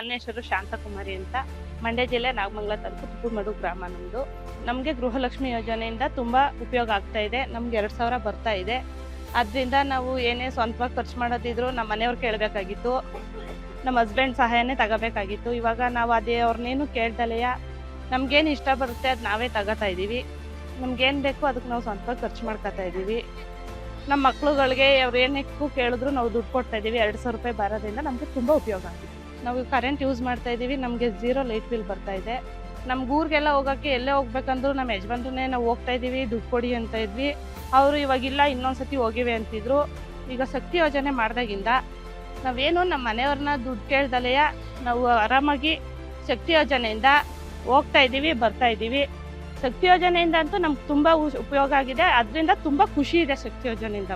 ನನ್ನ ಹೆಸರು ಶಾಂತಕುಮಾರಿ ಅಂತ. ಮಂಡ್ಯ ಜಿಲ್ಲೆ ನಾಗಮಂಗಲ ತಾಲೂಕು ತುಪ್ಪುಮಡು ಗ್ರಾಮ ನಮ್ಮದು ನಮಗೆ ಗೃಹಲಕ್ಷ್ಮಿ ಯೋಜನೆಯಿಂದ ತುಂಬ ಉಪಯೋಗ ಆಗ್ತಾ ಇದೆ. ನಮ್ಗೆ ಎರಡು ಸಾವಿರ ಬರ್ತಾ ಇದೆ. ಅದರಿಂದ ನಾವು ಏನೇ ಸ್ವಂತವಾಗಿ ಖರ್ಚು ಮಾಡೋದಿದ್ರು ನಮ್ಮ ಮನೆಯವ್ರು ಕೇಳಬೇಕಾಗಿತ್ತು. ನಮ್ಮ ಹಸ್ಬೆಂಡ್ ಸಹಾಯನೇ ತಗೋಬೇಕಾಗಿತ್ತು. ಇವಾಗ ನಾವು ಅದೇ ಅವ್ರನ್ನೇನು ಕೇಳ್ದಲೆಯ ನಮ್ಗೇನು ಇಷ್ಟ ಬರುತ್ತೆ ಅದು ನಾವೇ ತಗೋತಾ ಇದ್ದೀವಿ ನಮ್ಗೇನು ಬೇಕು ಅದಕ್ಕೆ ನಾವು ಸ್ವಂತವಾಗಿ ಖರ್ಚು ಮಾಡ್ಕೊತಾ ಇದ್ದೀವಿ ನಮ್ಮ ಮಕ್ಳುಗಳಿಗೆ ಅವ್ರು ಏನಕ್ಕೂ ಕೇಳಿದ್ರು ನಾವು ದುಡ್ಡು ಕೊಡ್ತಾ ಇದ್ದೀವಿ ಎರಡು ಸಾವಿರ ರೂಪಾಯಿ ಬರೋದ್ರಿಂದ ನಮಗೆ ತುಂಬ ಉಪಯೋಗ ಆಗಿದೆ. ನಾವು ಕರೆಂಟ್ ಯೂಸ್ ಮಾಡ್ತಾ ಇದ್ದೀವಿ ನಮಗೆ ಝೀರೋ ಲೈಟ್ ಬಿಲ್ ಬರ್ತಾ ಇದೆ. ನಮ್ಗೆ ಊರಿಗೆಲ್ಲ ಹೋಗೋಕ್ಕೆ ಎಲ್ಲೇ ಹೋಗ್ಬೇಕಂದ್ರೂ ನಮ್ಮ ಯಜಮಾನ್ರನ್ನೇ ನಾವು ಹೋಗ್ತಾ ಇದ್ದೀವಿ ದುಡ್ಡು ಕೊಡಿ ಅಂತ ಇದ್ವಿ. ಅವರು ಇವಾಗಿಲ್ಲ, ಇನ್ನೊಂದ್ಸತಿ ಹೋಗಿವೆ ಅಂತಿದ್ರು. ಈಗ ಶಕ್ತಿ ಯೋಜನೆ ಮಾಡಿದಾಗಿಂದ ನಾವೇನು ನಮ್ಮ ಮನೆಯವ್ರನ್ನ ದುಡ್ಡು ಕೇಳ್ದಲೆಯ ನಾವು ಆರಾಮಾಗಿ ಶಕ್ತಿ ಯೋಜನೆಯಿಂದ ಹೋಗ್ತಾ ಇದ್ದೀವಿ ಬರ್ತಾ ಇದ್ದೀವಿ ಶಕ್ತಿ ಯೋಜನೆಯಿಂದ ಅಂತೂ ನಮ್ಗೆ ತುಂಬ ಉಪಯೋಗ ಆಗಿದೆ. ಅದರಿಂದ ತುಂಬ ಖುಷಿ ಇದೆ ಶಕ್ತಿ ಯೋಜನೆಯಿಂದ